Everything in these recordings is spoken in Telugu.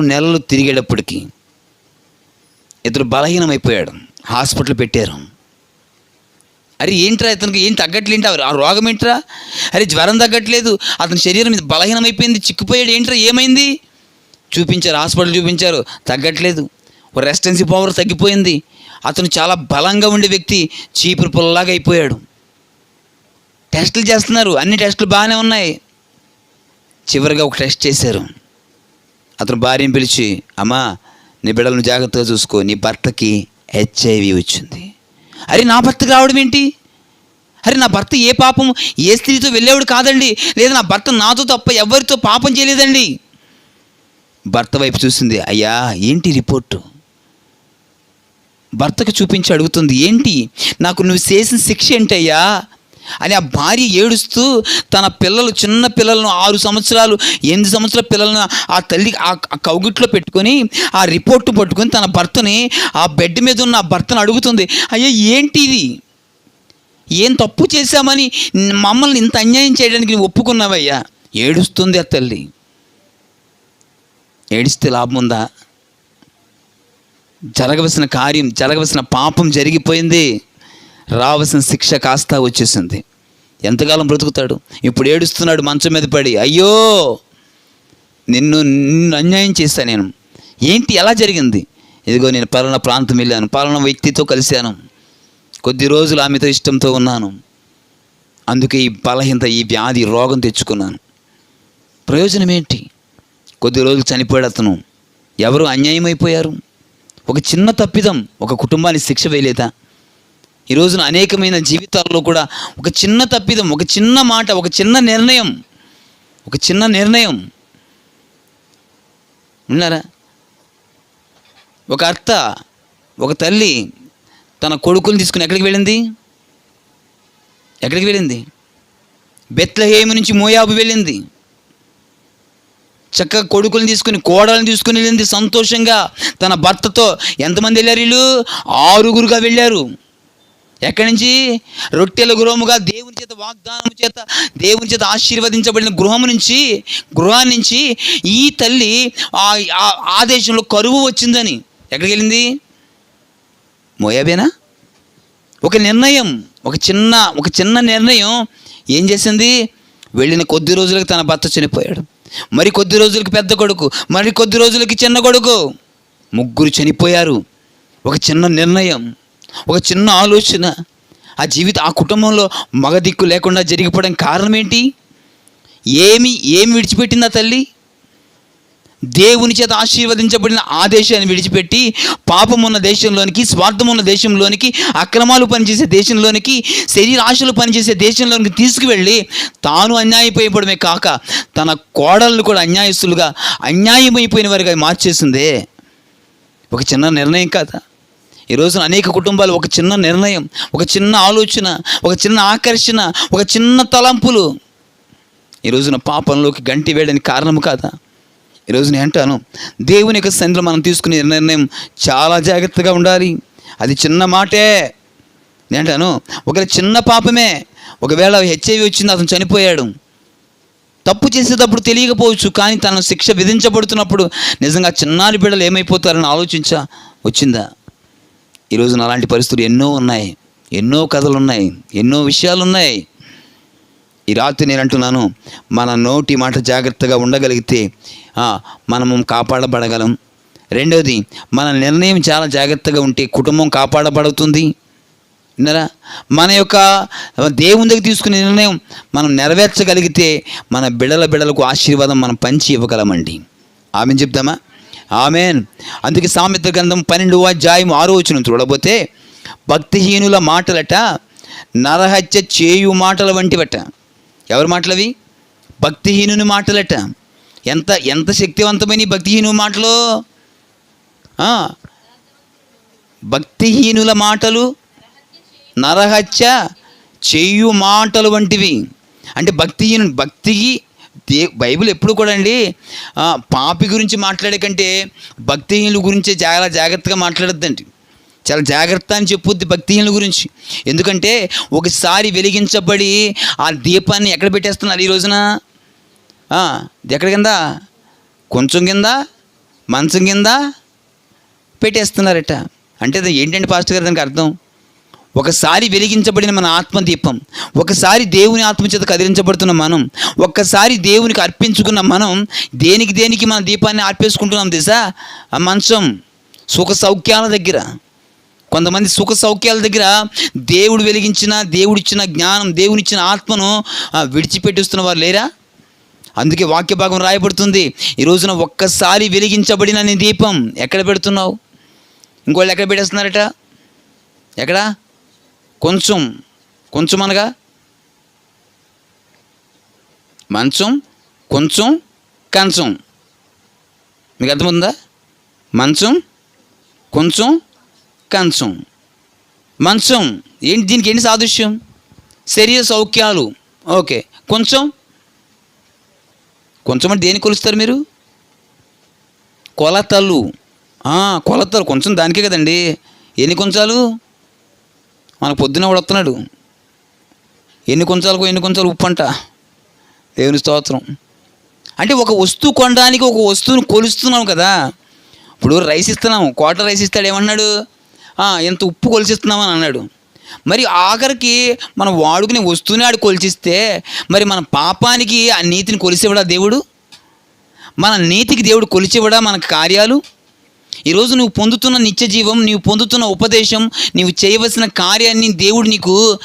నెలలు తిరిగేటప్పటికి ఇతడు బలహీనమైపోయాడు. హాస్పిటల్ పెట్టారు. అరే ఏంట్రా ఇతనికి? ఏం తగ్గట్లేంటి ఆ రోగం ఏంట్రా? అరే జ్వరం తగ్గట్లేదు. అతని శరీరం మీద బలహీనమైపోయింది చిక్కుపోయాడు. ఏంట్రా ఏమైంది? చూపించారు హాస్పిటల్ చూపించారు. తగ్గట్లేదు. రెసిస్టెన్సీ పవర్ తగ్గిపోయింది. అతను చాలా బలంగా ఉండే వ్యక్తి చీపురు పుల్లలాగా అయిపోయాడు. టెస్టులు చేస్తున్నారు. అన్ని టెస్టులు బాగానే ఉన్నాయి. చివరిగా ఒక టెస్ట్ చేశారు. అతను భార్యను పిలిచి అమ్మా నీ బిడ్డలను జాగ్రత్తగా చూసుకో నీ భర్తకి హెచ్ఐవి వచ్చింది. అరే నా భర్తకు రావడం ఏంటి? అరే నా భర్త ఏ పాపం ఏ స్త్రీతో వెళ్ళేవాడు కాదండి. లేదా నా భర్త నాతో తప్ప ఎవరితో పాపం చేయలేదండి. భర్త వైపు చూసింది అయ్యా ఏంటి రిపోర్టు? భర్తకు చూపించి అడుగుతుంది ఏంటి? నాకు నువ్వు చేసిన శిక్ష ఏంటయ్యా? అని ఆ భార్య ఏడుస్తూ తన పిల్లలు చిన్న పిల్లలను ఆరు సంవత్సరాలు ఎనిమిది సంవత్సరాల పిల్లలను ఆ తల్లి ఆ కౌగిట్లో పెట్టుకొని ఆ రిపోర్ట్ పట్టుకొని తన భర్తని ఆ బెడ్ మీద ఉన్న ఆ భర్తను అడుగుతుంది. అయ్యా ఏంటి ఇది? ఏం తప్పు చేశామని మమ్మల్ని ఇంత అన్యాయం చేయడానికి నువ్వు ఒప్పుకున్నావయ్యా? ఏడుస్తుంది ఆ తల్లి. ఏడిస్తే లాభం ఉందా? జరగవలసిన కార్యం జరగవలసిన పాపం జరిగిపోయింది. రావలసిన శిక్ష కాస్త వచ్చేసింది. ఎంతకాలం బ్రతుకుతాడు? ఇప్పుడు ఏడుస్తున్నాడు మంచం మీద పడి అయ్యో నిన్ను నిన్ను అన్యాయం చేశా నేను. ఏంటి ఎలా జరిగింది? ఇదిగో నేను పలానా ప్రాంతం వెళ్ళాను పలానా వ్యక్తితో కలిశాను. కొద్ది రోజులు ఆమెతో ఇష్టంతో ఉన్నాను. అందుకే ఈ బలహీనత ఈ వ్యాధి రోగం తెచ్చుకున్నాను. ప్రయోజనం ఏంటి? కొద్ది రోజులు చనిపోయాడు అతను. ఎవరు అన్యాయం అయిపోయారు ఒక చిన్న తప్పిదం ఒక కుటుంబాన్ని శిక్ష వేయలేదా? ఈ రోజున అనేకమైన జీవితాల్లో కూడా ఒక చిన్న తప్పిదం ఒక చిన్న మాట ఒక చిన్న నిర్ణయం ఒక చిన్న నిర్ణయం. విన్నారా? ఒక అత్త ఒక తల్లి తన కొడుకుని తీసుకుని ఎక్కడికి వెళ్ళింది? ఎక్కడికి వెళ్ళింది? బెత్లహేము నుంచి మోయాబు వెళ్ళింది. చక్కగా కొడుకుని తీసుకుని కోడలను తీసుకుని వెళ్ళింది సంతోషంగా. తన భర్తతో ఎంతమంది వెళ్ళారు వీళ్ళు? ఆరుగురుగా వెళ్ళారు. ఎక్కడి నుంచి? రొట్టెల గృహముగా దేవుని చేత వాగ్దానం చేత దేవుని చేత ఆశీర్వదించబడిన గృహం నుంచి గృహాన్ని నుంచి ఈ తల్లి ఆ ఆదేశంలో దేశంలో కరువు వచ్చిందని ఎక్కడికి వెళ్ళింది? మోయాబేనా? ఒక నిర్ణయం ఒక చిన్న ఒక చిన్న నిర్ణయం ఏం చేసింది? వెళ్ళిన కొద్ది రోజులకు తన భర్త చనిపోయాడు. మరి కొద్ది రోజులకి పెద్ద కొడుకు మరి కొద్ది రోజులకి చిన్న కొడుకు. ముగ్గురు చనిపోయారు. ఒక చిన్న నిర్ణయం. ఒక చిన్న ఆలోచన. ఆ జీవిత ఆ కుటుంబంలో మగ దిక్కు లేకుండా జరిగిపోవడం కారణం ఏంటి ఏమి ఏమి విడిచిపెట్టిందా తల్లి? దేవుని చేత ఆశీర్వదించబడిన ఆ దేశాన్ని విడిచిపెట్టి పాపం ఉన్న దేశంలోనికి స్వార్థం ఉన్న దేశంలోనికి అక్రమాలు పనిచేసే దేశంలోనికి శరీర ఆశలు పనిచేసే దేశంలోనికి తీసుకువెళ్ళి తాను అన్యాయపోయడమే కాక తన కోడలను కూడా అన్యాయస్తులుగా అన్యాయమైపోయిన వారిగా మార్చేసిందే. ఒక చిన్న నిర్ణయం కదా? ఈ రోజున అనేక కుటుంబాలు ఒక చిన్న నిర్ణయం ఒక చిన్న ఆలోచన ఒక చిన్న ఆకర్షణ ఒక చిన్న తలంపులు. ఈ రోజున పాపంలోకి గంటి వేయడానికి కారణం కాదా? ఈరోజు నేను అంటాను దేవుని యొక్క సంధిలో మనం తీసుకునే నిర్ణయం చాలా జాగ్రత్తగా ఉండాలి. అది చిన్న మాటే. నేను అంటాను ఒక చిన్న పాపమే ఒకవేళ హెచ్ఐవి వచ్చింది అతను చనిపోయాడు. తప్పు చేసేటప్పుడు తెలియకపోవచ్చు కానీ తన శిక్ష విధించబడుతున్నప్పుడు నిజంగా చిన్నారి బిడ్డలు ఏమైపోతారని ఆలోచించా వచ్చిందా? ఈరోజు అలాంటి పరిస్థితులు ఎన్నో ఉన్నాయి. ఎన్నో కథలు ఉన్నాయి ఎన్నో విషయాలు ఉన్నాయి ఈ రాత్రి నేను అంటున్నాను మన నోటి మాట జాగ్రత్తగా ఉండగలిగితే మనము కాపాడబడగలం. రెండవది మన నిర్ణయం చాలా జాగ్రత్తగా ఉంటే కుటుంబం కాపాడబడుతుంది. విన్నారా? మన యొక్క దేవుని దగ్గర తీసుకునే నిర్ణయం మనం నెరవేర్చగలిగితే మన బిడల బిడలకు ఆశీర్వాదం మనం పంచి ఇవ్వగలమండి. ఆమె చెప్దామా? ఆమెన్. అందుకే సామెత గ్రంథం పన్నెండు అధ్యాయం ఆరో వచ్చిన చూడబోతే భక్తిహీనుల మాటలట నరహత్య చేయు మాటల వంటివట. ఎవరి మాటలవి? భక్తిహీనుని మాటలట. ఎంత ఎంత శక్తివంతమైన భక్తిహీను మాటలు? భక్తిహీనుల మాటలు నరహత్య చేయు మాటలు వంటివి. అంటే భక్తిహీను భక్తికి దే బైబిల్ ఎప్పుడు కూడా అండి పాపి గురించి మాట్లాడే కంటే భక్తిహీనుల గురించి చాలా జాగ్రత్తగా మాట్లాడద్దండి. చాలా జాగ్రత్త అని చెప్పుద్ది భక్తిహీనుల గురించి. ఎందుకంటే ఒకసారి వెలిగించబడి ఆ దీపాన్ని ఎక్కడ పెట్టేస్తున్నారు ఈ రోజున? ఎక్కడ కింద? కొంచెం కింద? మంచం కింద? పెట్టేస్తున్నారట. అంటే అది ఏంటంటే పాస్టర్ గారు దానికి అర్థం? ఒకసారి వెలిగించబడిన మన ఆత్మదీపం ఒకసారి దేవుని ఆత్మచేత కదిలించబడుతున్న మనం ఒక్కసారి దేవునికి అర్పించుకున్న మనం దేనికి దేనికి మన దీపాన్ని ఆర్పేసుకుంటున్నాం దిశా ఆ మంచం సుఖ సౌఖ్యాల దగ్గర. కొంతమంది సుఖ సౌఖ్యాల దగ్గర దేవుడు వెలిగించిన దేవుడిచ్చిన జ్ఞానం దేవునిచ్చిన ఆత్మను విడిచిపెట్టిస్తున్న వారు లేరా? అందుకే వాక్య భాగం రాయబడుతుంది. ఈ రోజున ఒక్కసారి వెలిగించబడిన నీ దీపం ఎక్కడ పెడుతున్నావు? ఇంకోళ్ళు ఎక్కడ పెట్టేస్తున్నారట? ఎక్కడ? కొంచెం కొంచెం అనగా? మంచం కొంచెం కంచం. మీకు అర్థమవుతుందా? మంచం కొంచెం కంచం. మంచం ఏంటి దీనికి ఏంటి సాదృశ్యం? శరీర సౌఖ్యాలు. ఓకే. కొంచెం? కొంచెం అంటే దేనికి కొలుస్తారు మీరు? కొలతలు. కొలతలు. కొంచెం దానికే కదండి. ఎన్ని కొంచాలు? మనకు పొద్దున కూడా వస్తున్నాడు. ఎన్ని కొంచాలకు ఎన్ని కొంచాలు ఉప్పు అంట దేవుని స్తోత్రం. అంటే ఒక వస్తువు కొనడానికి ఒక వస్తువును కొలుస్తున్నాం కదా. ఇప్పుడు రైస్ ఇస్తున్నాము. క్వార్టర్ రైస్ ఇస్తాడు ఏమన్నాడు? ఎంత ఇంత ఉప్పు కొలిసిస్తున్నామని అన్నాడు. మరి ఆఖరికి మనం వాడుకునే వస్తువుని ఆడు కొలిచిస్తే మరి మన పాపానికి ఆ నీతిని కొలిసేవాడా దేవుడు? మన నీతికి దేవుడు కొలిచివడా మన కార్యాలు? ఈరోజు నువ్వు పొందుతున్న నిత్య జీవం నీవు పొందుతున్న ఉపదేశం నీవు చేయవలసిన కార్యాన్ని దేవుడు నీకు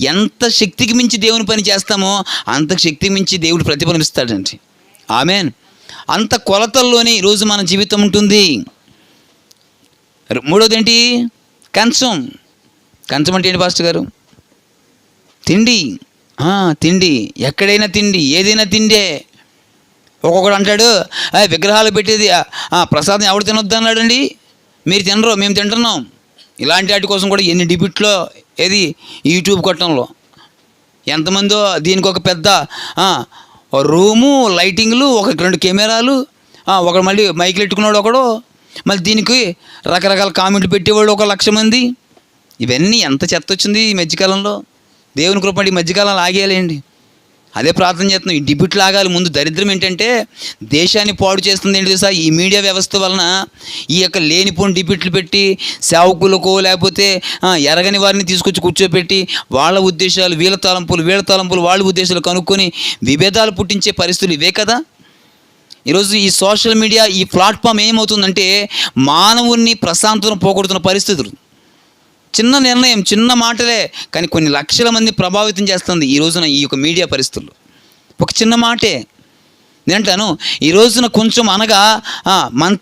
ఎంత శక్తికి మించి దేవుని పని చేస్తామో అంత శక్తికి మించి దేవుడు ప్రతిఫలం ఇస్తాడండి ఆమెన్. అంత కొలతల్లోనే ఈరోజు మన జీవితం ఉంటుంది. మూడోది ఏంటి కంచం. కంచం అంటే ఏంటి పాస్టర్ గారు? తిండి. తిండి. ఎక్కడైనా తిండి ఏదైనా తిండే. ఒక్కొక్కడు అంటాడు "ఆ, విగ్రహాలు పెట్టేది ప్రసాదం ఎవడు తినొద్దు అన్నాడండి. మీరు తినరు మేము తింటున్నాం. ఇలాంటి వాటి కోసం కూడా ఎన్ని డిబిట్లో ఏది యూట్యూబ్ కొట్టంలో. ఎంతమందో దీనికి ఒక పెద్ద రూము లైటింగ్లు ఒక రెండు కెమెరాలు ఒకడు మళ్ళీ మైకులు పెట్టుకున్నాడు ఒకడు. మళ్ళీ దీనికి రకరకాల కామెంట్లు పెట్టేవాడు ఒక లక్ష మంది. ఇవన్నీ ఎంత చెత్త వచ్చింది ఈ మధ్యకాలంలో. దేవుని కృపడి ఈ మధ్యకాలంలో ఆగేయాలండి. అదే ప్రార్థన చేస్తున్నాం. ఈ డిబ్యూట్ లాగాలి ముందు దరిద్రం ఏంటంటే దేశాన్ని పాడు చేస్తుంది ఏంటి తెలుసా? ఈ మీడియా వ్యవస్థ వలన ఈ యొక్క లేనిపోని డిబ్యూట్లు పెట్టి సేవకులకో లేకపోతే ఎరగని వారిని తీసుకొచ్చి కూర్చోబెట్టి వాళ్ళ ఉద్దేశాలు వీళ్ళ తలంపులు వీళ్ళ తలంపులు వాళ్ళ ఉద్దేశాలు కనుక్కొని విభేదాలు పుట్టించే పరిస్థితులు ఇవే కదా? ఈరోజు ఈ సోషల్ మీడియా ఈ ప్లాట్ఫామ్ ఏమవుతుందంటే మానవుణ్ణి ప్రశాంతతను పోగొడుతున్న పరిస్థితులు. చిన్న నిర్ణయం చిన్న మాటలే కానీ కొన్ని లక్షల మంది ప్రభావితం చేస్తుంది ఈ రోజున ఈ యొక్క మీడియా పరిస్థితులు ఒక చిన్న మాటే. నేనంటాను ఈ రోజున కొంచెం అనగా మన్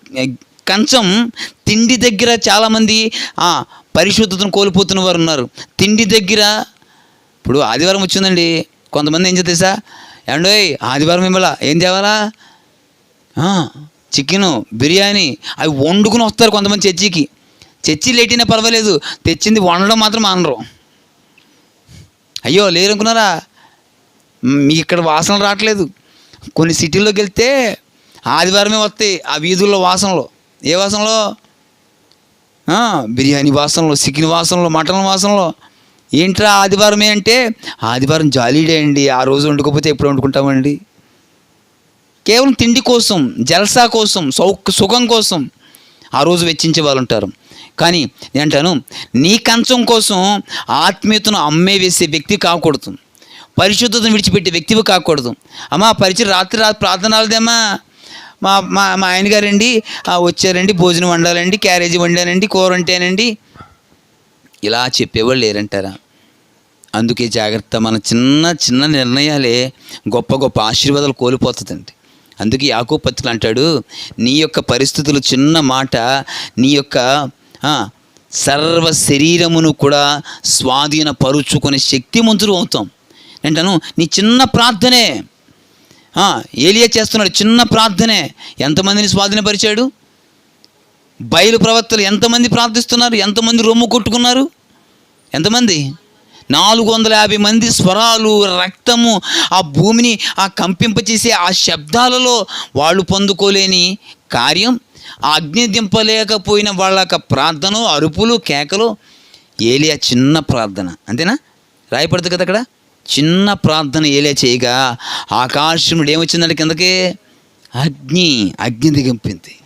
కంచం తిండి దగ్గర చాలామంది పరిశుద్ధతను కోల్పోతున్న వారు ఉన్నారు. తిండి దగ్గర ఇప్పుడు ఆదివారం వచ్చిందండి. కొంతమంది ఏం చేస్తా ఏమండోయ్ ఆదివారం ఇవ్వాలా ఏం తేవాలా? చికెను బిర్యానీ అవి వండుకుని వస్తారు కొంతమంది చర్చికి. చర్చి లేటినా పర్వాలేదు. తెచ్చింది వండడం మాత్రం అనరు. అయ్యో లేరనుకున్నారా? మీ మీకు ఇక్కడ వాసన రావట్లేదు. కొన్ని సిటీల్లోకి వెళ్తే ఆదివారమే వస్తాయి ఆ వీధుల్లో వాసనలు. ఏ వాసనలో? బిర్యానీ వాసనలు చికెన్ వాసనలు మటన్ వాసనలో. ఏంట్రా ఆదివారమే అంటే ఆదివారం జాలీడే అండి. ఆ రోజు వండుకోకపోతే ఎప్పుడు వండుకుంటామండి? కేవలం తిండి కోసం జల్సా కోసం సౌ సుఖం కోసం ఆ రోజు వెచ్చించే వాళ్ళు ఉంటారు కానీ నేను అంటాను నీ కంచం కోసం ఆత్మీయతను అమ్మే వేసే వ్యక్తి కాకూడదు. పరిశుద్ధతను విడిచిపెట్టే వ్యక్తివి కాకూడదు. అమ్మా పరిచయం రాత్రి రాత్రి ప్రార్థనలదేమా మా మా మా ఆయన గారండి వచ్చారండి భోజనం వండాలండి క్యారేజీ వండానండి కూర వంటేనండి ఇలా చెప్పేవాళ్ళు లేరంటారా? అందుకే జాగ్రత్త మన చిన్న చిన్న నిర్ణయాలే గొప్ప గొప్ప ఆశీర్వాదాలు కోల్పోతుందండి. అందుకే యాకో పత్రికలు అంటాడు నీ యొక్క పరిస్థితులు చిన్న మాట నీ యొక్క సర్వ శరీరమును కూడా స్వాధీనపరుచుకునే శక్తిమంతులు అవుతాం. ఏంటను? నీ చిన్న ప్రార్థనే. ఏలియా చేస్తున్నాడు చిన్న ప్రార్థనే. ఎంతమందిని స్వాధీనపరిచాడు? బయలు ప్రవక్తలు ఎంతమంది ప్రార్థిస్తున్నారు? ఎంతమంది రొమ్ము కొట్టుకున్నారు? ఎంతమంది? నాలుగు వందల యాభై మంది స్వరాలు రక్తము ఆ భూమిని ఆ కంపింపచేసే ఆ శబ్దాలలో వాళ్ళు పొందుకోలేని కార్యం ఆ అగ్ని దింపలేకపోయిన వాళ్ళ యొక్క ప్రార్థన అరుపులు కేకలు ఏలియా చిన్న ప్రార్థన. అంతేనా? రాయపడుతుంది కదా అక్కడ? చిన్న ప్రార్థన ఏలియా చేయగా ఆకాశముడు ఏమొచ్చిందంటే కిందకి అగ్ని అగ్ని దిగింపింది.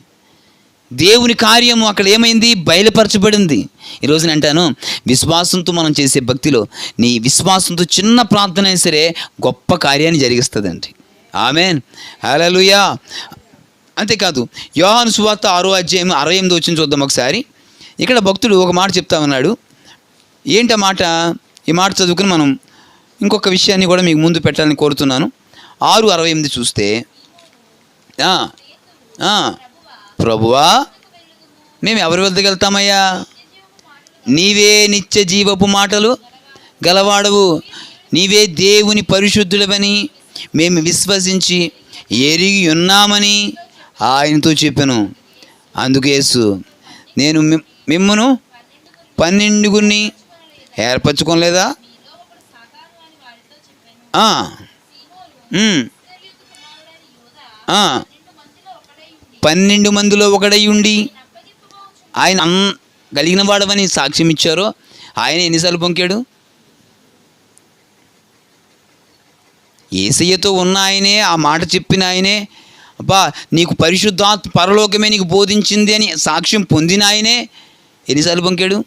దేవుని కార్యము అక్కడ ఏమైంది? బయలుపరచబడింది. ఈరోజు అంటాను విశ్వాసంతో మనం చేసే భక్తిలో నీ విశ్వాసంతో చిన్న ప్రార్థన అయినా సరే గొప్ప కార్యాన్ని జరిగిస్తుందండి. ఆమెన్. హల్లెలూయా. అంతేకాదు యోహాను సువార్త ఆరో అధ్యాయం అరవై ఎనిమిది వచ్చిన చూద్దాం ఒకసారి. ఇక్కడ భక్తుడు ఒక మాట చెప్తా ఉన్నాడు. ఏంటి ఆ మాట? ఈ మాట చదువుకుని మనం ఇంకొక విషయాన్ని కూడా మీకు ముందు పెట్టాలని కోరుతున్నాను. ఆరు అరవై ఎనిమిది చూస్తే ప్రభువా మేము ఎవరి వద్దకు వెళ్తామయ్యా? నీవే నిత్య జీవపు మాటలు గలవాడవు. నీవే దేవుని పరిశుద్ధుడవని మేము విశ్వసించి ఎరిగి ఉన్నామని ఆయనతో చెప్పాను. అందుకేసు నేను మిమ్- పన్నెండుగురిని ఏర్పరచుకోలేదా? పన్నెండు మందిలో ఒకడై ఉండి ఆయన అన్ కలిగిన వాడవని సాక్ష్యం ఇచ్చారో ఆయన ఎన్నిసార్లు పొంకాడు? ఏసయ్యతో ఉన్న ఆయనే ఆ మాట చెప్పిన ఆయనే అబ్బా నీకు పరిశుద్ధాత్మ పరలోకమే నీకు బోధించింది అని సాక్ష్యం పొందిన ఆయనే ఎన్నిసార్లు పంకాడు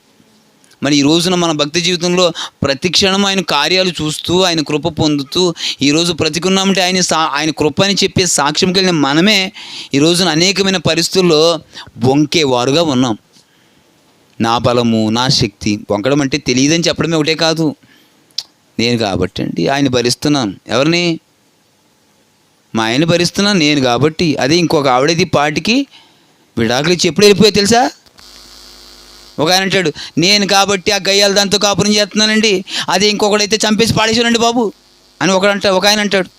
మరి ఈ రోజున మన భక్తి జీవితంలో ప్రతిక్షణం ఆయన కార్యాలు చూస్తూ ఆయన కృప పొందుతూ ఈరోజు బ్రతికున్నామంటే ఆయన సా ఆయన కృప అని చెప్పే సాక్ష్యం కలిగిన మనమే ఈ రోజున అనేకమైన పరిస్థితుల్లో బొంకేవారుగా ఉన్నాం. నా బలము నా శక్తి బొంకడం అంటే తెలియదని చెప్పడమే ఒకటే కాదు. నేను కాబట్టి అండి ఆయన భరిస్తున్నాను. ఎవరిని? మా ఆయన భరిస్తున్నాను నేను కాబట్టి. అదే ఇంకొక ఆవిడది పాటికి విడాకులు ఇచ్చి ఎప్పుడు వెళ్ళిపోయా తెలుసా? ఒక ఆయన అంటాడు నేను కాబట్టి ఆ గయ్యాలు దాంతో కాపురం చేస్తున్నానండి. అది ఇంకొకడైతే చంపేసి పాడేసానండి బాబు. అని ఒకడు అంట ఒక ఆయన అంటాడు.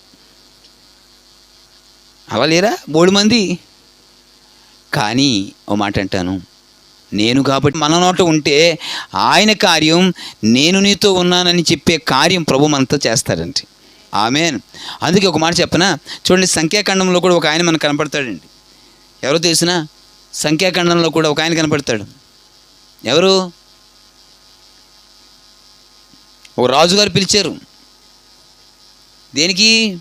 అలా లేరా మూడు మంది. కానీ ఓ మాట అంటాను నేను కాబట్టి మన నోట ఉంటే ఆయన కార్యం నేను నీతో ఉన్నానని చెప్పే కార్యం ప్రభు మనతో చేస్తాడండి. ఆమెన్. అందుకే ఒక మాట చెప్పనా? చూడండి సంఖ్యాఖండంలో కూడా ఒక ఆయన మనకు కనపడతాడండి. ఎవరో తెలిసిన? సంఖ్యాఖండంలో కూడా ఒక ఆయన కనపడతాడు. ఎవరు? ఒక రాజుగారు పిలిచారు. దేనికి?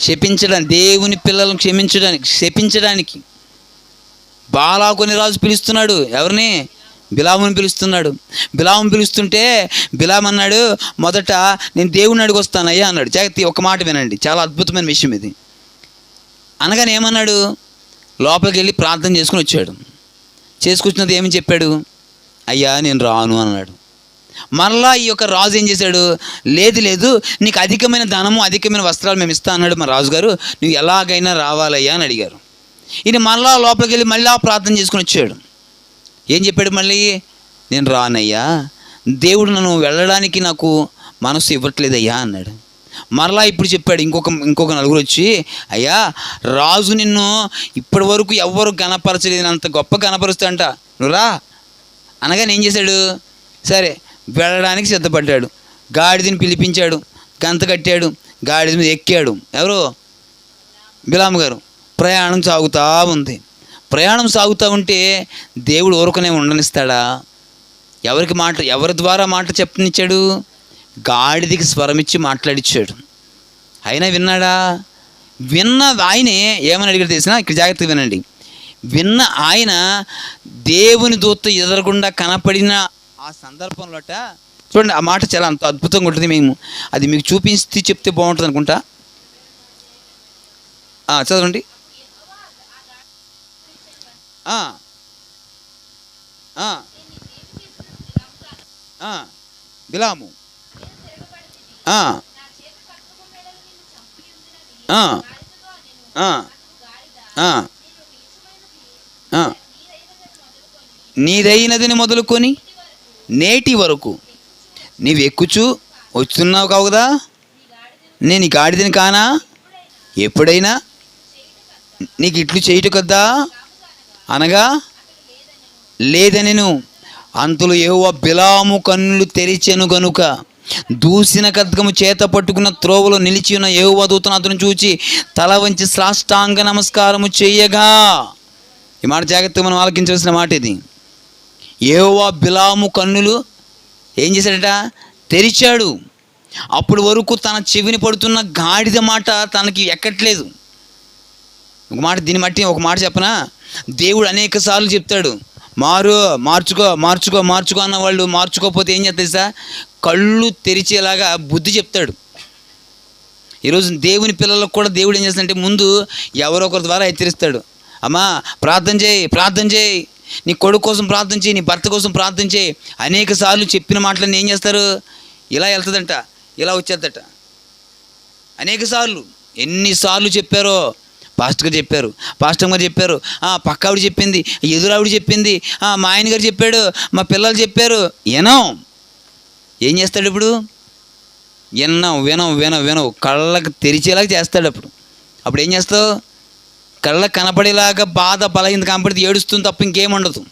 శపించడానికి దేవుని పిల్లలను క్షమించడానికి శపించడానికి. బాలాకుని రాజు పిలుస్తున్నాడు. ఎవరిని? బిలామును పిలుస్తున్నాడు. బిలామును పిలుస్తుంటే బిలాం అన్నాడు మొదట నేను దేవుని అడిగి వస్తానయ్యా అన్నాడు. జాగ్రత్త ఒక మాట వినండి. చాలా అద్భుతమైన విషయం ఇది. అనగానే ఏమన్నాడు? లోపలికి వెళ్ళి ప్రార్థన చేసుకుని వచ్చాడు. చేసుకొచ్చినది ఏమని చెప్పాడు? అయ్యా నేను రాను అన్నాడు. మరలా ఈ యొక్క రాజు ఏం చేశాడు? లేదు లేదు నీకు అధికమైన ధనము అధికమైన వస్త్రాలు మేము ఇస్తా అన్నాడు మా రాజుగారు. నువ్వు ఎలాగైనా రావాలయ్యా అని అడిగారు. ఈయన మరలా లోపలికి వెళ్ళి మళ్ళీ ప్రార్థన చేసుకుని వచ్చాడు. ఏం చెప్పాడు మళ్ళీ? నేను రానయ్యా దేవుడు నన్ను వెళ్ళడానికి నాకు మనసు ఇవ్వట్లేదయ్యా అన్నాడు. మరలా ఇప్పుడు చెప్పాడు ఇంకొక ఇంకొక నలుగురు వచ్చి అయ్యా రాజు నిన్ను ఇప్పటి వరకు ఎవ్వరు అంత గొప్ప గణపరుస్తాడంట. నువ్వు రా. అనగానే ఏం చేశాడు? సరే వెళ్ళడానికి సిద్ధపడ్డాడు. గాడిదని పిలిపించాడు గంత కట్టాడు గాడిద మీద ఎక్కాడు. ఎవరు? బిలాం గారు. ప్రయాణం సాగుతూ ఉంది. ప్రయాణం సాగుతూ ఉంటే దేవుడు ఊరుకునే ఉండనిస్తాడా? ఎవరికి మాట ఎవరి ద్వారా మాట చెప్పనిచ్చాడు? గాడిదికి స్వరమిచ్చి మాట్లాడిచ్చాడు. అయినా విన్నాడా? విన్న ఆయనే ఏమని అడిగాడు తెలిసిన? ఇక్కడ జాగ్రత్తగా వినండి. విన్న ఆయన దేవుని దూత ఎదరకుండా కనపడిన ఆ సందర్భంలోట చూడండి ఆ మాట చాలా అంత అద్భుతంగా ఉంటుంది మేము. అది మీకు చూపించి చెప్తే బాగుంటుంది అనుకుంటా. చదవండి. బిలాము. నీదైనదిని మొదలుకొని నేటి వరకు నీవు ఎక్కుచు వస్తున్నావు కావు కదా? నేను గాడిదని కానా? ఎప్పుడైనా? నీకు ఇట్లు చేయుట కదా అనగా లేదనెను. అంతులు ఏవో బిలాము కన్నులు తెరిచెను గనుక దూసిన ఖద్గము చేత పట్టుకున్న త్రోవలో నిలిచి ఉన్న ఏవో దూతను అతను చూచి తల వంచి సాష్టాంగ నమస్కారము చేయగా ఈ మాట జాగ్రత్తగా మనం ఆలకించవలసిన మాట ఇది. ఏవో బిలాము కన్నులు ఏం చేశాడట? తెరిచాడు. అప్పుడు వరకు తన చెవిని పడుతున్న గాడిద మాట తనకి ఎక్కట్లేదు. ఒక మాట దీన్ని బట్టి ఒక మాట చెప్పనా? దేవుడు అనేక సార్లు చెప్తాడు మారు మార్చుకో మార్చుకో మార్చుకో అన్న వాళ్ళు మార్చుకోకపోతే ఏం చేస్తుంది సార్ కళ్ళు తెరిచేలాగా బుద్ధి చెప్తాడు. ఈరోజు దేవుని పిల్లలకు కూడా దేవుడు ఏం చేస్తాడంటే ముందు ఎవరో ఒకరి ద్వారా హెచ్చరిస్తాడు అమ్మా ప్రార్థన చేయి ప్రార్థన చేయి నీ కొడుకు కోసం ప్రార్థన చేయి నీ భర్త కోసం ప్రార్థన చేయి అనేక సార్లు చెప్పిన మాటలన్నీ ఏం చేస్తారు? ఇలా వెళ్తుందంట ఇలా వచ్చేద్దట. అనేక సార్లు ఎన్నిసార్లు చెప్పారో పాస్టర్ చెప్పారు. పాస్టర్ గారు చెప్పారు పక్క ఆవిడ చెప్పింది ఎదురావిడ చెప్పింది మా ఆయన గారు చెప్పాడు మా పిల్లలు చెప్పారు వినం. ఏం చేస్తాడు ఇప్పుడు? విన్నాం వినం వినం వినం కళ్ళకు తెరిచేలాగా చేస్తాడు అప్పుడు. అప్పుడు ఏం చేస్తావు? కళ్ళకు కనపడేలాగా బాధ బలహీనత కనపడితే ఏడుస్తుంది తప్ప ఇంకేం ఉండదు.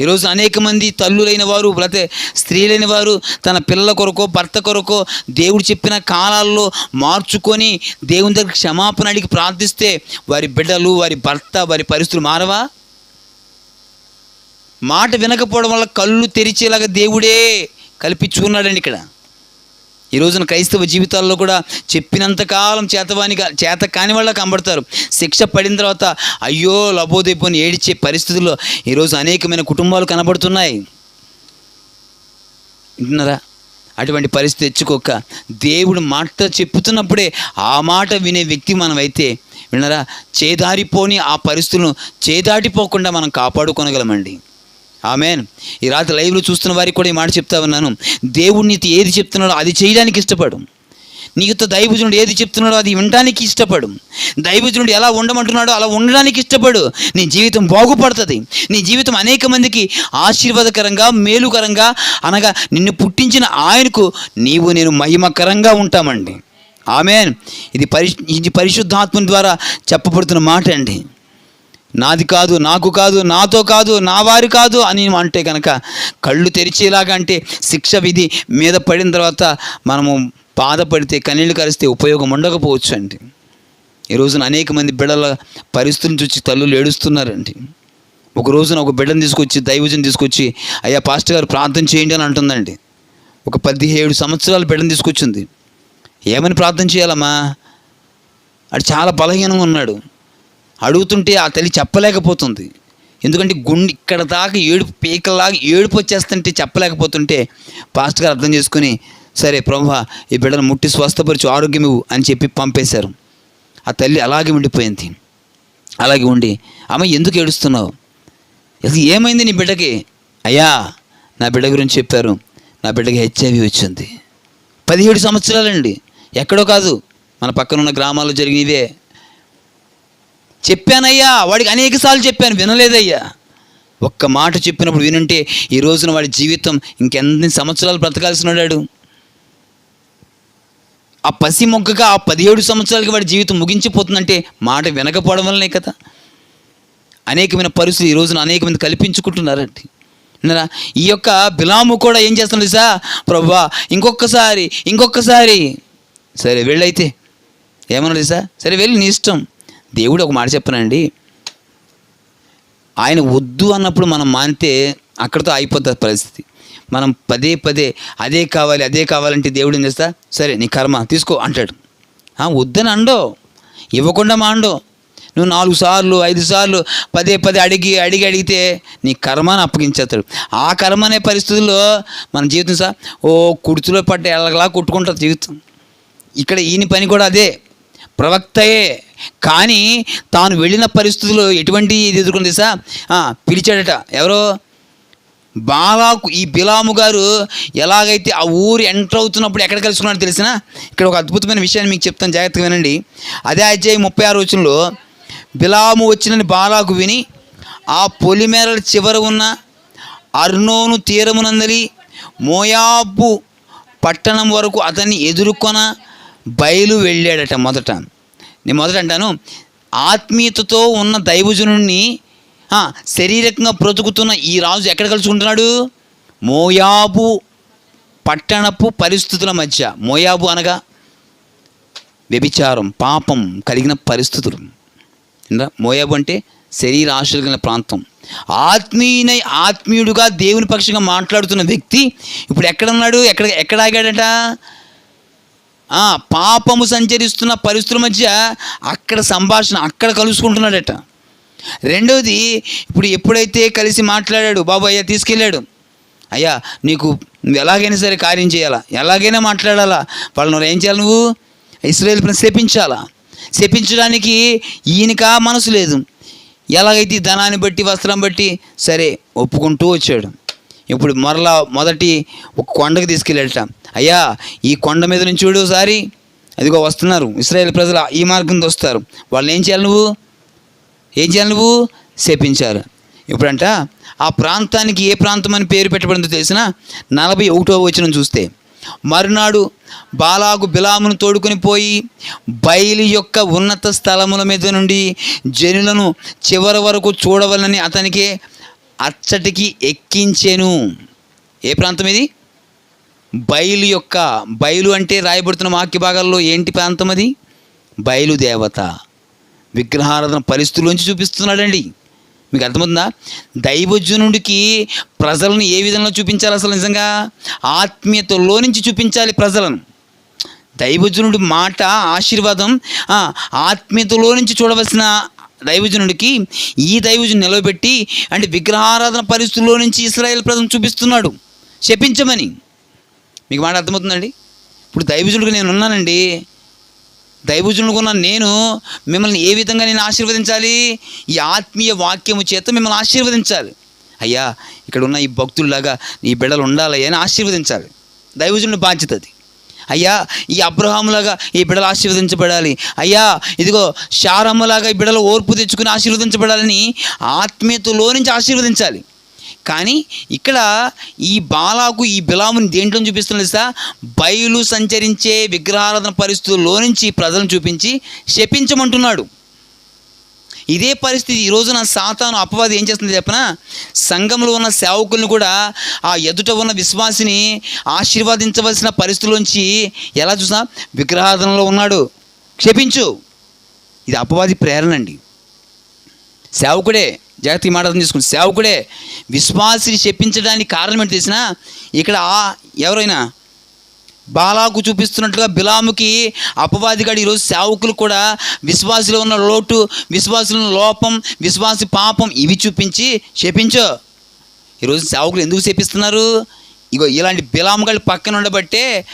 ఈరోజు అనేక మంది తల్లులైన వారు లేకపోతే స్త్రీలైన వారు తన పిల్లల కొరకో భర్త కొరకో దేవుడు చెప్పిన కాలాల్లో మార్చుకొని దేవుని దగ్గర క్షమాపణ అడిగి ప్రార్థిస్తే వారి బిడ్డలు వారి భర్త వారి పరిస్థితులు మారవా? మాట వినకపోవడం వల్ల కళ్ళు తెరిచేలాగా దేవుడే కల్పించుకున్నాడండి ఇక్కడ. ఈ రోజున క్రైస్తవ జీవితాల్లో కూడా చెప్పినంతకాలం చేతవానిగా చేత కాని వాళ్ళ కనబడతారు. శిక్ష పడిన తర్వాత అయ్యో లబోదైపోని ఏడిచే పరిస్థితుల్లో ఈరోజు అనేకమైన కుటుంబాలు కనబడుతున్నాయి. వింటున్నారా? అటువంటి పరిస్థితి తెచ్చుకోక దేవుడు మాట చెప్పుతున్నప్పుడే ఆ మాట వినే వ్యక్తి మనమైతే విన్నారా? చేదారిపోని ఆ పరిస్థితులను చేదాటిపోకుండా మనం కాపాడుకోనగలమండి. ఆమెన్. ఈ రాత్రి లైవ్లో చూస్తున్న వారికి కూడా ఈ మాట చెప్తా ఉన్నాను. దేవుడు నీతో ఏది చెప్తున్నాడో అది చేయడానికి ఇష్టపడు. నీతో దైవజనుడు ఏది చెప్తున్నాడో అది వినడానికి ఇష్టపడు. దైవజనుడు ఎలా ఉండమంటున్నాడో అలా ఉండడానికి ఇష్టపడు. నీ జీవితం బాగుపడుతుంది. నీ జీవితం అనేక మందికి ఆశీర్వాదకరంగా మేలుకరంగా అనగా నిన్ను పుట్టించిన ఆయనకు నీవు నేను మహిమకరంగా ఉంటామండి. ఆమెన్. ఇది పరి ఇది పరిశుద్ధాత్మ ద్వారా చెప్పబడుతున్న మాట అండి. నాది కాదు నాకు కాదు నాతో కాదు నా వారి కాదు అని అంటే కనుక కళ్ళు తెరిచేలాగా అంటే శిక్ష విధి మీద పడిన తర్వాత మనము బాధపడితే కన్నీళ్ళు కరిస్తే ఉపయోగం ఉండకపోవచ్చు అండి. ఈ రోజున అనేక మంది బిడ్డల పరిస్థితులను చూసి తల్లులు ఏడుస్తున్నారండి. ఒక రోజున ఒక బిడ్డను తీసుకొచ్చి దైవజన్ తీసుకొచ్చి అయ్యా పాస్టర్ గారు ప్రార్థన చేయండి అని అంటుందండి. ఒక పదిహేడు సంవత్సరాల బిడ్డను తీసుకొచ్చింది. ఏమని ప్రార్థన చేయాలమ్మా? అది చాలా బలహీనంగా ఉన్నాడు. అడుగుతుంటే ఆ తల్లి చెప్పలేకపోతుంది. ఎందుకంటే గుండె ఇక్కడ దాకా ఏడుపు పీకలాగా ఏడుపు వచ్చేస్తుంటే చెప్పలేకపోతుంటే పాస్ట్ గారు అర్థం చేసుకుని సరే ప్రభు ఈ బిడ్డను ముట్టి స్వస్థపరిచి ఆరోగ్యం ఇవ్వు అని చెప్పి పంపేశారు. ఆ తల్లి అలాగే ఉండిపోయింది. అలాగే ఉండి ఆమె ఎందుకు ఏడుస్తున్నావు? అసలు ఏమైంది నీ బిడ్డకి? అయ్యా నా బిడ్డ గురించి చెప్పారు. నా బిడ్డకి హెచ్ఐవి వచ్చింది. పదిహేడు సంవత్సరాలండి. ఎక్కడో కాదు. మన పక్కనున్న గ్రామాల్లో జరిగినవే. చెప్పానయ్యా వాడికి అనేక సార్లు చెప్పాను వినలేదయ్యా. ఒక్క మాట చెప్పినప్పుడు వినుంటే ఈ రోజున వాడి జీవితం ఇంకెన్ని సంవత్సరాలు బ్రతకాల్సిన వాడాడు? ఆ పసి మొగ్గగా ఆ పదిహేడు సంవత్సరాలకి వాడి జీవితం ముగించిపోతుందంటే మాట వినకపోవడం వల్లనే కదా. అనేకమైన పరిస్థితులు ఈ రోజున అనేకమంది కల్పించుకుంటున్నారండి. విన్నారా? ఈ యొక్క బిలాము కూడా ఏం చేస్తున్నాడు సా ప్రభా ఇంకొకసారి ఇంకొకసారి సరే వెళ్ళైతే. ఏమన్నాడు సార్ సరే వెళ్ళి నీ ఇష్టం. దేవుడు ఒక మాట చెప్పనండి. ఆయన వద్దు అన్నప్పుడు మనం మానితే అక్కడితో అయిపోతుంది పరిస్థితి. మనం పదే పదే అదే కావాలి అదే కావాలంటే దేవుడు ఏం చేస్తా? సరే నీ కర్మ తీసుకో అంటాడు. వద్దని అండో ఇవ్వకుండా మాండో నువ్వు నాలుగు సార్లు ఐదు సార్లు పదే పదే అడిగి అడిగి అడిగితే నీ కర్మని అప్పగించేస్తాడు. ఆ కర్మ అనే పరిస్థితుల్లో మన జీవితం సార్ ఓ కుర్చులో పట్ట ఎల్లగలా కొట్టుకుంటారు జీవితం. ఇక్కడ ఈయన పని కూడా అదే. ప్రవక్తయే కానీ తాను వెళ్ళిన పరిస్థితుల్లో ఎటువంటి ఇది ఎదుర్కొంది సా పిలిచాడట. ఎవరో? బాలాకు ఈ బిలాము గారు ఎలాగైతే ఆ ఊరు ఎంటర్ అవుతున్నప్పుడు ఎక్కడ కలుసుకున్నాడో తెలిసిన? ఇక్కడ ఒక అద్భుతమైన విషయాన్ని మీకు చెప్తాను జాగ్రత్తగా వినండి. అదే అధ్యాయం ముప్పై ఆరు వచనంలో బిలాము వచ్చినని బాలాకు విని ఆ పొలిమేరల చివర ఉన్న అర్నోను తీరమునందలి మోయాబు పట్టణం వరకు అతన్ని ఎదుర్కొన బయలు వెళ్ళాడట మొదట. నేను మొదట అంటాను ఆత్మీయతతో ఉన్న దైవజనుడిని శరీరకంగా బ్రతుకుతున్న ఈ రాజు ఎక్కడ కలుసుకుంటున్నాడు? మోయాబు పట్టణపు పరిస్థితుల మధ్య. మోయాబు అనగా వ్యభిచారం పాపం కలిగిన పరిస్థితులు. మోయాబు అంటే శరీర ఆశలు కలిగిన ప్రాంతం. ఆత్మీయునై ఆత్మీయుడుగా దేవుని పక్షంగా మాట్లాడుతున్న వ్యక్తి ఇప్పుడు ఎక్కడ ఉన్నాడు? ఎక్కడ ఎక్కడ ఆగాడట? పాపము సంచరిస్తున్న పరిస్థితుల మధ్య అక్కడ సంభాషణ అక్కడ కలుసుకుంటున్నాడట. రెండవది ఇప్పుడు ఎప్పుడైతే కలిసి మాట్లాడాడు బాబు అయ్యా తీసుకెళ్ళాడు. అయ్యా నీకు ఎలాగైనా సరే కార్యం చేయాలా? ఎలాగైనా మాట్లాడాలా? వాళ్ళని ఏం చేయాలి నువ్వు? ఇస్రాయేల్ శపించాలా? శపించడానికి ఈయనకా మనసు లేదు. ఎలాగైతే ధనాన్ని బట్టి వస్త్రం బట్టి సరే ఒప్పుకుంటూ వచ్చాడు. ఇప్పుడు మరలా మొదటి ఒక కొండకు తీసుకెళ్ళట అయ్యా ఈ కొండ మీద నుంచి చూడు ఒకసారి. అదిగో వస్తున్నారు. ఇస్రాయేల్ ప్రజలు ఈ మార్గంతో వస్తారు. వాళ్ళు ఏం చేయాలి నువ్వు? ఏం చేయాలి నువ్వు? శపించారు. ఇప్పుడంట ఆ ప్రాంతానికి ఏ ప్రాంతం అని పేరు పెట్టబడిందో తెలిసిన నలభై ఒకటో వచ్చిన చూస్తే మరునాడు బాలాగు బిలామును తోడుకొని పోయి బయలు యొక్క ఉన్నత స్థలముల మీద నుండి జనులను చివరి వరకు చూడవలని అతనికి అచ్చటికి ఎక్కించెను. ఏ ప్రాంతం ఇది? బయలు యొక్క బయలు అంటే రాయబడుతున్న వాక్య భాగాల్లో ఏంటి ప్రాంతం అది? బయలు దేవత. విగ్రహారాధన పరిస్థితుల్లోంచి చూపిస్తున్నాడండి. మీకు అర్థమవుతుందా? దైవజనుడికి ప్రజలను ఏ విధంగా చూపించాలి అసలు నిజంగా? ఆత్మీయతలో నుంచి చూపించాలి ప్రజలను. దైవజనుడి మాట ఆశీర్వాదం ఆత్మీయతలో నుంచి చూడవలసిన దైవజనుడికి ఈ దైవజను నిలవబెట్టి అంటే విగ్రహారాధన పరిస్థితుల్లో నుంచి ఇస్రాయేల్ ప్రజలను చూపిస్తున్నాడు. శపించమని. మీకు మాట అర్థమవుతుందండి? ఇప్పుడు దైవజనుడికి నేను ఉన్నానండి. దైవజనుడికి ఉన్న నేను మిమ్మల్ని ఏ విధంగా నేను ఆశీర్వదించాలి? ఈ ఆత్మీయ వాక్యము చేత మిమ్మల్ని ఆశీర్వదించాలి. అయ్యా ఇక్కడ ఉన్న ఈ భక్తుల్లాగా ఈ బిడ్డలు ఉండాలి అని ఆశీర్వదించాలి. దైవజనుడి బాధ్యత అది. అయ్యా ఈ అబ్రహాములాగా ఈ బిడలు ఆశీర్వదించబడాలి. అయ్యా ఇదిగో శారమ్మలాగా ఈ బిడలు ఓర్పు తెచ్చుకుని ఆశీర్వదించబడాలని ఆత్మీయతలో నుంచి ఆశీర్వదించాలి. కానీ ఇక్కడ ఈ బాలాకు ఈ బిలాముని దేంట్లో చూపిస్తున్నది సార్ బయలు సంచరించే విగ్రహారాధన పరిస్థితుల్లో నుంచి ప్రజలను చూపించి శపించమంటున్నాడు. ఇదే పరిస్థితి. ఈ రోజున సాతాను అపవాది ఏం చేస్తుంది చెప్పనా? సంఘంలో ఉన్న సేవకులను కూడా ఆ ఎదుట ఉన్న విశ్వాసిని ఆశీర్వదించవలసిన పరిస్థితుల్లోంచి ఎలా చూసినా విగ్రహాధనలో ఉన్నాడు. క్షపించు. ఇది అపవాది ప్రేరణ అండి. సేవకుడే జాగ్రత్త మాట అర్థం చేసుకుని సేవకుడే విశ్వాసిని చెప్పించడానికి కారణం ఏంటి తెలిసిన ఇక్కడ ఎవరైనా బాలాకు చూపిస్తున్నట్లుగా బిలాముకి అపవాదిగాడు ఈరోజు సేవకులు కూడా విశ్వాసులో ఉన్న లోటు విశ్వాసులో ఉన్న లోపం విశ్వాసి పాపం ఇవి చూపించి చేపించో ఈరోజు సేవకులు ఎందుకు చేపిస్తున్నారు ఇగో ఇలాంటి బిలాముగాళ్ళు పక్కన ఉండబట్టే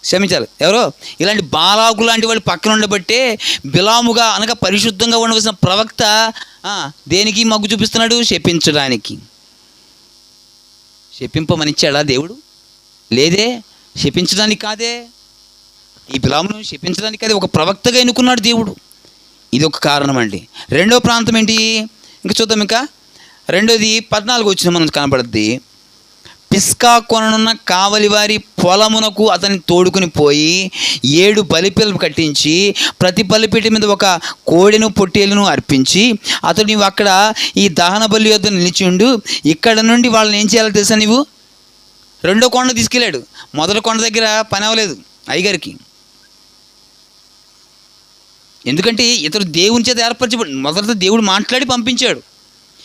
క్షమించాలి. ఎవరు? ఇలాంటి బాలాకు లాంటి వాళ్ళు పక్కన ఉండబట్టే బిలాముగా అనగా పరిశుద్ధంగా ఉండవలసిన ప్రవక్త దేనికి మగ్గు చూపిస్తున్నాడు? శపించడానికి. శపింపమనిచ్చాడా దేవుడు? లేదే? శపించడానికి కాదే. ఈ బిలామును శపించడానికి కాదే. ఒక ప్రవక్తగా ఎన్నుకున్నాడు దేవుడు. ఇది ఒక కారణం అండి. రెండో ప్రాంతం ఏంటి? ఇంకా చూద్దాం ఇంకా. రెండోది పద్నాలుగు వచ్చిన మనం కనపడుద్ది. పిస్కా కొననున్న కావలి వారి పొలమునకు అతన్ని తోడుకుని పోయి ఏడు బలిపిల్లలు కట్టించి ప్రతి బలిపీట మీద ఒక కోడెను పొట్టేలును అర్పించి అతడు నీవు అక్కడ ఈ దహన బలి యొద్ద నిలిచిండు ఇక్కడ నుండి వాళ్ళని ఏం చేయాలో తెలుసా నీవు? రెండో కొండ తీసుకెళ్ళాడు. మొదటి కొండ దగ్గర పని అవ్వలేదు అయ్యగారికి. ఎందుకంటే ఇతడు దేవుని చేత ఏర్పరచబడి మొదట దేవుడు మాట్లాడి పంపించాడు.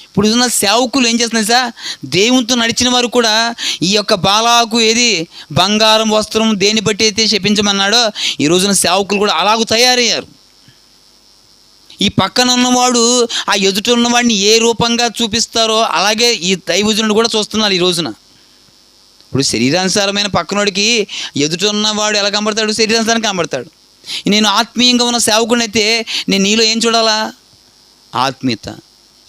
ఇప్పుడు ఉన్న సేవకులు ఏం చేస్తున్నాయి సార్ దేవునితో నడిచిన వారు కూడా ఈ యొక్క బాలాకు ఏది? బంగారం వస్త్రం దేని బట్టి అయితే శపించమన్నాడో ఈ రోజున సేవకులు కూడా అలాగూ తయారయ్యారు. ఈ పక్కన ఉన్నవాడు ఆ ఎదుట ఉన్నవాడిని ఏ రూపంగా చూపిస్తారో అలాగే ఈ దైవజనుడు కూడా చూస్తున్నారు ఈ రోజున. ఇప్పుడు శరీరానుసారమైన పక్కనోడికి ఎదుట ఉన్నవాడు ఎలా కనబడతాడు? శరీరానుసారం కనబడతాడు. నేను ఆత్మీయంగా ఉన్న సేవకుడినైతే నేను నీలో ఏం చూడాలా? ఆత్మీయత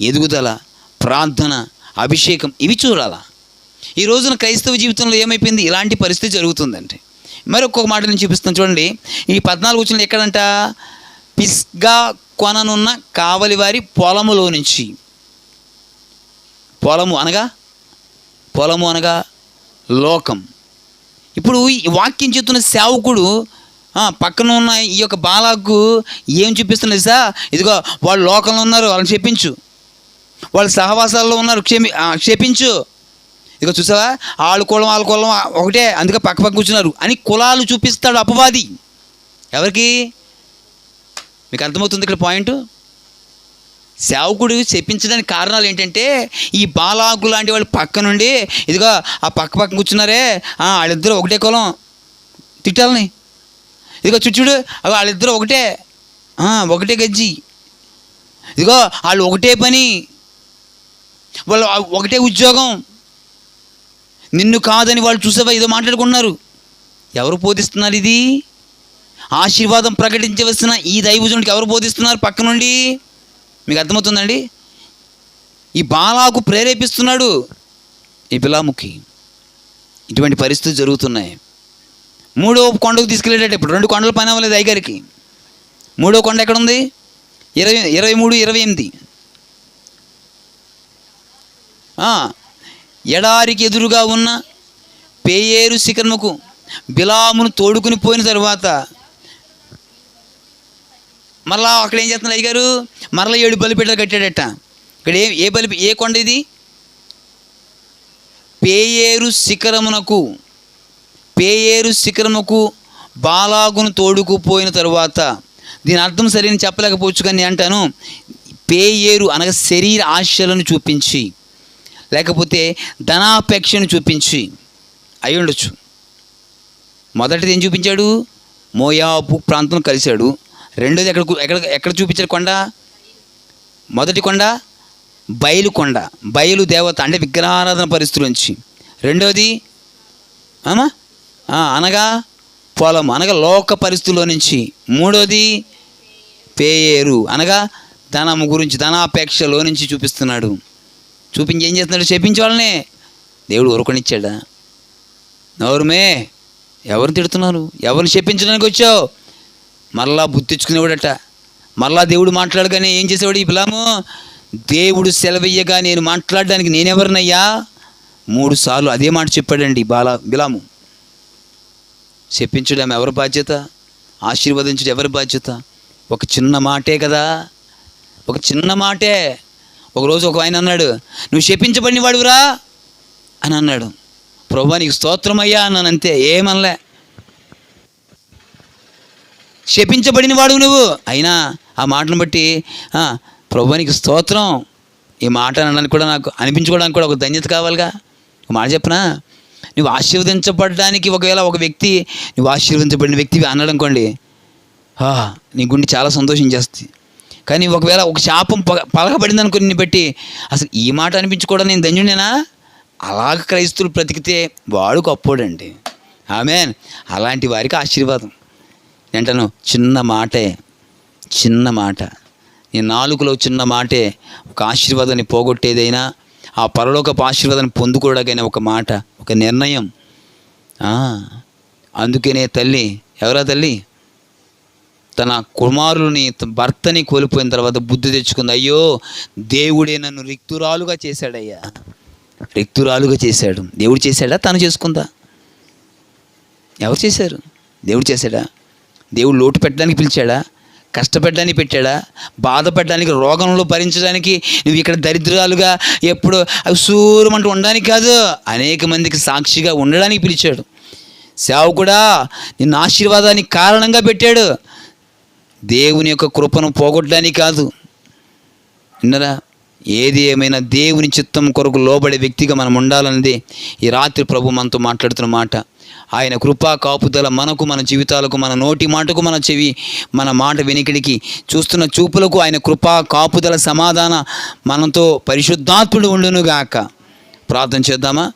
ఎదుగుదల ప్రార్థన అభిషేకం ఇవి చూడాలా? ఈ రోజున క్రైస్తవ జీవితంలో ఏమైపోయింది? ఇలాంటి పరిస్థితి జరుగుతుందంటే మరి ఒక్కొక్క మాట నేను చూపిస్తాను. చూడండి. ఈ పద్నాలుగు వచ్చిన ఎక్కడంట? పిస్గా కొననున్న కావలి వారి పొలములో నుంచి. పొలము అనగా? పొలము అనగా? లోకం. ఇప్పుడు ఈ వాక్యం చెప్తున్న సేవకుడు పక్కన ఉన్న ఈ యొక్క బాలకు ఏం చూపిస్తున్నది సార్ ఇదిగో వాళ్ళు లోకంలో ఉన్నారు వాళ్ళని చెప్పించు వాళ్ళు సహవాసాల్లో ఉన్నారు క్షేమి క్షేపించు ఇక ఇదిగో చూసావా? వాళ్ళ కులం వాళ్ళ కులం ఒకటే అందుకే పక్క పక్క కూర్చున్నారు అని కులాలు చూపిస్తాడు అపవాది. ఎవరికి? మీకు అర్థమవుతుంది ఇక్కడ పాయింట్? సేవకుడు చెప్పించడానికి కారణాలు ఏంటంటే ఈ బాలాకు లాంటి వాళ్ళు పక్క నుండి ఇదిగో ఆ పక్క పక్క కూర్చున్నారే వాళ్ళిద్దరు వాళ్ళిద్దరూ ఒకటే కులం. తిట్టాలని. ఇదిగో చుచ్చుడు అగో వాళ్ళిద్దరూ ఒకటే ఒకటే గజ్జి. ఇదిగో వాళ్ళు ఒకటే పని. వాళ్ళు ఒకటే ఉద్యోగం. నిన్ను కాదని వాళ్ళు చూసేవా? ఏదో మాట్లాడుకున్నారు ఎవరు బోధిస్తున్నారు ఇది? ఆశీర్వాదం ప్రకటించవలసిన ఈ దైవజనుడికి ఎవరు బోధిస్తున్నారు పక్క నుండి? మీకు అర్థమవుతుందండి? ఈ బాలాకు ప్రేరేపిస్తున్నాడు ఈ బిలాముకి. ఇటువంటి పరిస్థితులు జరుగుతున్నాయి. మూడో కొండకు తీసుకెళ్ళేటట్టు ఇప్పుడు రెండు కొండల పని అవ్వలేదు అయ్యగారికి. మూడో కొండ ఎక్కడ ఉంది ఇరవై ఇరవై మూడు ఇరవై ఎనిమిది. ఎడారికి ఎదురుగా ఉన్న పేయేరు శిఖరముకు బిలామును తోడుకుని పోయిన తర్వాత మరలా అక్కడ ఏం చేస్తున్నారు అయ్యగారు? మరలా ఏడు బలిపీటలు కట్టాడట. ఇక్కడ ఏ ఏ బలి ఏ కొండ ఇది? పేయేరు శిఖరమునకు పేయేరు శిఖరముకు బాలాగును తోడుకుపోయిన తరువాత దీని అర్థం సరైన చెప్పలేకపోవచ్చు కానీ అంటాను పేయేరు అనగా శరీర ఆశలను చూపించి లేకపోతే ధనాపేక్షను చూపించి అయి ఉండొచ్చు. మొదటిది ఏం చూపించాడు? మోయాబు ప్రాంతం కలిశాడు. రెండోది ఎక్కడ ఎక్కడ ఎక్కడ చూపించారు కొండ? మొదటి కొండ బయలు కొండ. బయలు దేవత అంటే విగ్రహారాధన పరిస్థితుల నుంచి. రెండోది అనగా పొలం అనగా లోక పరిస్థితుల్లో నుంచి. మూడోది పేయేరు అనగా ధనము గురించి ధనాపేక్షలో నుంచి చూపిస్తున్నాడు. చూపించి ఏం చేస్తున్నాడు? చెప్పించే వాళ్ళనే. దేవుడు ఊరుకొనిచ్చాడా? నవరుమే ఎవరు తిడుతున్నారు? ఎవరిని చెప్పించడానికి వచ్చావు? మరలా బుద్ధి తెచ్చుకునేవాడట మరలా దేవుడు మాట్లాడగానే ఏం చేసేవాడు ఈ పిలాము దేవుడు సెలవయ్యగా నేను మాట్లాడడానికి నేనెవరినయ్యా? మూడు సార్లు అదే మాట చెప్పాడండి బాలా బిలాము. చెప్పించడం ఎవరి బాధ్యత? ఆశీర్వదించడం ఎవరి బాధ్యత? ఒక చిన్న మాటే కదా? ఒక చిన్న మాటే. ఒకరోజు ఒక ఆయన అన్నాడు నువ్వు చెప్పించబడిన వాడురా అని అన్నాడు. ప్రభా నీకు స్తోత్రమయ్యా అన్నాను అంతే ఏమనలే. శపించబడిన వాడు నువ్వు. అయినా ఆ మాటను బట్టి ప్రభువానికి స్తోత్రం. ఈ మాట అనడానికి కూడా నాకు అనిపించుకోవడానికి కూడా ఒక ధన్యత కావాలిగా. ఒక మాట చెప్పనా? నువ్వు ఆశీర్వదించబడడానికి ఒకవేళ ఒక వ్యక్తి నువ్వు ఆశీర్వదించబడిన వ్యక్తి అనడం అనుకోండి నీ గుండె చాలా సంతోషించేస్తుంది కానీ ఒకవేళ ఒక శాపం పగ పలకబడింది అనుకుని నిన్ను బట్టి అసలు ఈ మాట అనిపించుకోవడం నేను ధన్యుడేనా అలాగ క్రైస్తువులు బ్రతికితే వాడు గొప్పోడండి ఆమెన్. అలాంటి వారికి ఆశీర్వాదం. ఏంటను? చిన్న మాటే చిన్న మాట. నీ నాలుగులో చిన్న మాటే ఒక ఆశీర్వాదాన్ని పోగొట్టేదైనా ఆ పరలోకపు ఆశీర్వాదాన్ని పొందుకోవడానికైనా ఒక మాట ఒక నిర్ణయం. అందుకనే తల్లి ఎవరా తల్లి? తన కుమారుని భర్తని కోల్పోయిన తర్వాత బుద్ధి తెచ్చుకుంది అయ్యో దేవుడే నన్ను రిక్తురాలుగా చేశాడయ్యా. రిక్తురాలుగా చేశాడు. దేవుడు చేశాడా? తను చేసుకుందా? ఎవరు చేశారు? దేవుడు చేశాడా? దేవుడు లోటు పెట్టడానికి పిలిచాడా? కష్టపెట్టడానికి పెట్టాడా? బాధపడడానికి రోగంలో భరించడానికి నువ్వు ఇక్కడ దరిద్రాలుగా ఎప్పుడు సూరమంటూ ఉండడానికి కాదు అనేక మందికి సాక్షిగా ఉండడానికి పిలిచాడు. సేవకుడా నిన్ను ఆశీర్వాదానికి కారణంగా పెట్టాడు. దేవుని యొక్క కృపను పోగొట్టడానికి కాదు. విన్నరా? ఏది ఏమైనా దేవుని చిత్తం కొరకు లోబడే వ్యక్తిగా మనం ఉండాలన్నది ఈ రాత్రి ప్రభు మనతో మాట్లాడుతున్న మాట. ఆయన కృపా కాపుదల మనకు మన జీవితాలకు మన నోటి మాటకు మన చెవి మన మాట వెనికిడికి చూస్తున్న చూపులకు ఆయన కృపా కాపుదల సమాధాన మనతో పరిశుద్ధాత్ముడు ఉండునుగాక. ప్రార్థన చేద్దామా?